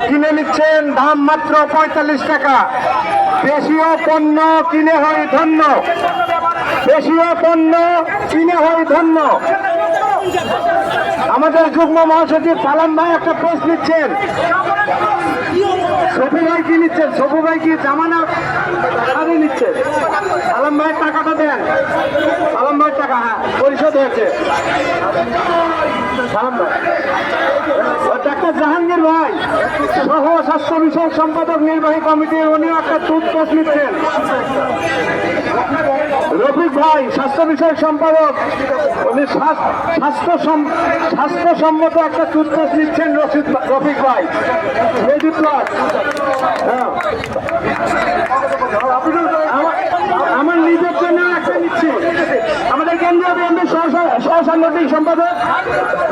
কিনে নিচ্ছেন দাম মাত্র পঁয়তাল্লিশ টাকা দেশীয় পণ্য কিনে হয় ধন্য দেশীয় পণ্য কিনে হয় ধন্য আমাদের যুগ্ম মহাসচিব সালাম ভাই একটা পোস্ট নিচ্ছেন। সফি ভাই কি নিচ্ছেন? সফু ভাই কি জামানা? আরে নিচ্ছেন। আলম ভাই টাকাটা দেন। আলম ভাই টাকা হ্যাঁ পরিশোধ হয়েছে। ডাক্তার জাহাঙ্গীর ভাই, সহ স্বাস্থ্য বিষয়ক সম্পাদক, নির্বাহী কমিটির উনিও একটা টুথপেস্ট নিচ্ছেন। রফিক ভাই, স্বাস্থ্য বিষয়ক সম্পাদক। উনি স্বাস্থ- স্বাস্থ্য সম- স্বাস্থ্যসম্মত একটা টুথপেস্ট নিচ্ছেন রফিক রফিক ভাই। মেজিক প্লাস হ্যাঁ। আমার- নিজের জন্য একটা নিচ্ছি। আমাদের কেন্দ্রীয় বিএনপির সহ সাংগঠনিক সম্পাদক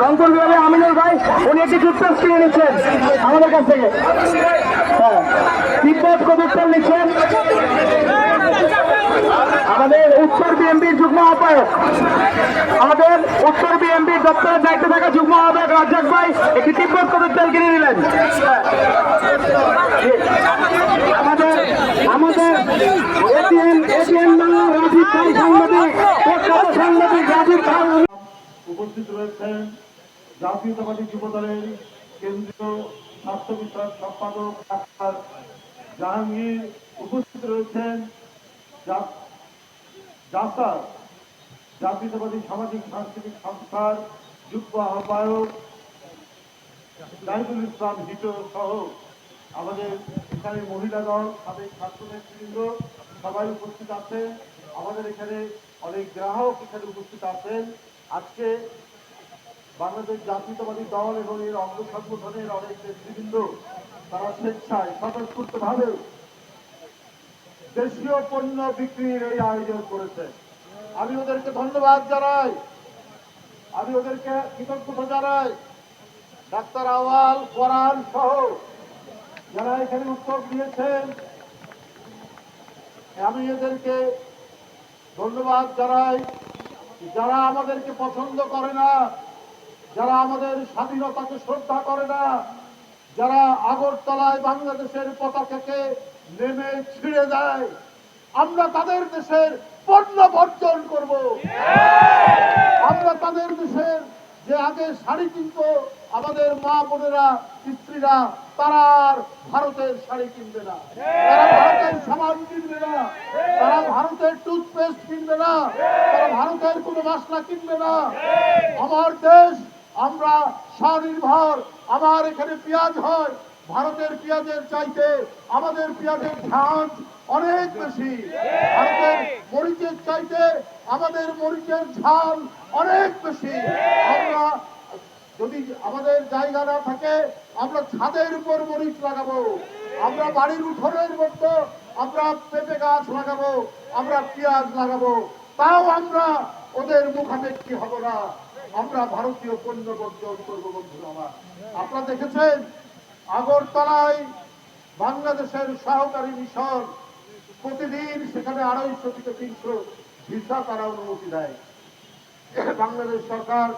রংপুর বিভাগে আমিনুল ভাই, উনি একটি টুথপেস্ট কিনে নিচ্ছেন আমাদের কাছ থেকে। হ্যাঁ। তিব্বত কবিত্তর নিচ্ছেন। আমাদের উত্তর বিএনপির যুগ্ম আহ্বায়ক, আমাদের উত্তর বিএনপির দপ্তরের দায়িত্বে থাকা যুগ্ম আহ্বায়ক রাজ্জাক ভাই একটি তিব্বত কবিত্তর কিনে নিলেন। আমাদের আমাদের এটিএন এটিএন বাংলা রাজীব ভাই সাংবাদিক উপস্থিত রয়েছেন জাতীয়তাবাদী যুব দলের কেন্দ্রীয় স্বাস্থ্য বিষয়ক সম্পাদক ডাক্তার জাহাঙ্গীর। উপস্থিত রয়েছেন জা- জাসার জাতীয়তাবাদী সামাজিক সাংস্কৃতিক সংস্থার যুগ্ম আহ্বায়ক জাহিদুল ইসলাম হিটো সহ আমাদের এখানে মহিলা দল, সাবেক ছাত্র নেতৃবৃন্দ সবাই উপস্থিত আছেন। আমাদের এখানে অনেক গ্রাহক এখানে উপস্থিত আছেন। আজকে বাংলাদেশ জাতীয়তাবাদী দল এবং এর অঙ্গ সংগঠনের অনেক নেতৃবৃন্দ, তারা স্বেচ্ছায় স্বতঃস্ফূর্ত ভাবে দেশীয় পণ্য বিক্রির এই আয়োজন করেছে। আমি ওদেরকে ধন্যবাদ জানাই। আমি ওদেরকে কৃতজ্ঞতা জানাই। ডাক্তার আওয়াল, কোরআন সহ যারা এখানে উত্তর দিয়েছেন আমি এদেরকে ধন্যবাদ জানাই। যারা আমাদেরকে পছন্দ করে না, যারা আমাদের স্বাধীনতাকে শ্রদ্ধা করে না, যারা আগরতলায় বাংলাদেশের পতাকাকে নেমে ছিঁড়ে দেয় আমরা তাদের দেশের পণ্য বর্জন করব। আমরা তাদের দেশের যে আগে শাড়ি কিনতো, আমাদের মা বোনেরা, স্ত্রীরা, তারা ভারতের শাড়ি কিনবে না। তারা ভারতের সামান কিনবে না। তারা ভারতের টুথপেস্ট কিনবে না। তারা ভারতের কোনো মশলা কিনবে না। আমার দেশ, আমরা স্বনির্ভর। আমার এখানে পেঁয়াজ হয় ভারতের পেঁয়াজের চাইতে আমাদের পেঁয়াজের ঝাঁজ অনেক বেশি। ভারতের মরিচের চাইতে আমাদের মরিচের ঝাল অনেক বেশি। আমরা যদি আমাদের জায়গা না থাকে, আমরা ছাদের উপর মরিচ লাগাবো। আমরা বাড়ির উঠোনের মধ্যে আমরা পেঁপে গাছ লাগাবো, আমরা পেঁয়াজ লাগাবো। তাও আমরা ওদের মুখাপেক্ষি হব না। আমরা ভারতীয় পণ্য বর্জন করব বন্ধুরা আমার। আপনারা দেখেছেন আগরতলায় বাংলাদেশের সহকারী মিশন প্রতিদিন সেখানে আড়াইশো থেকে তিনশো ভিসা তারা অনুমতি দেয়। বাংলাদেশ সরকার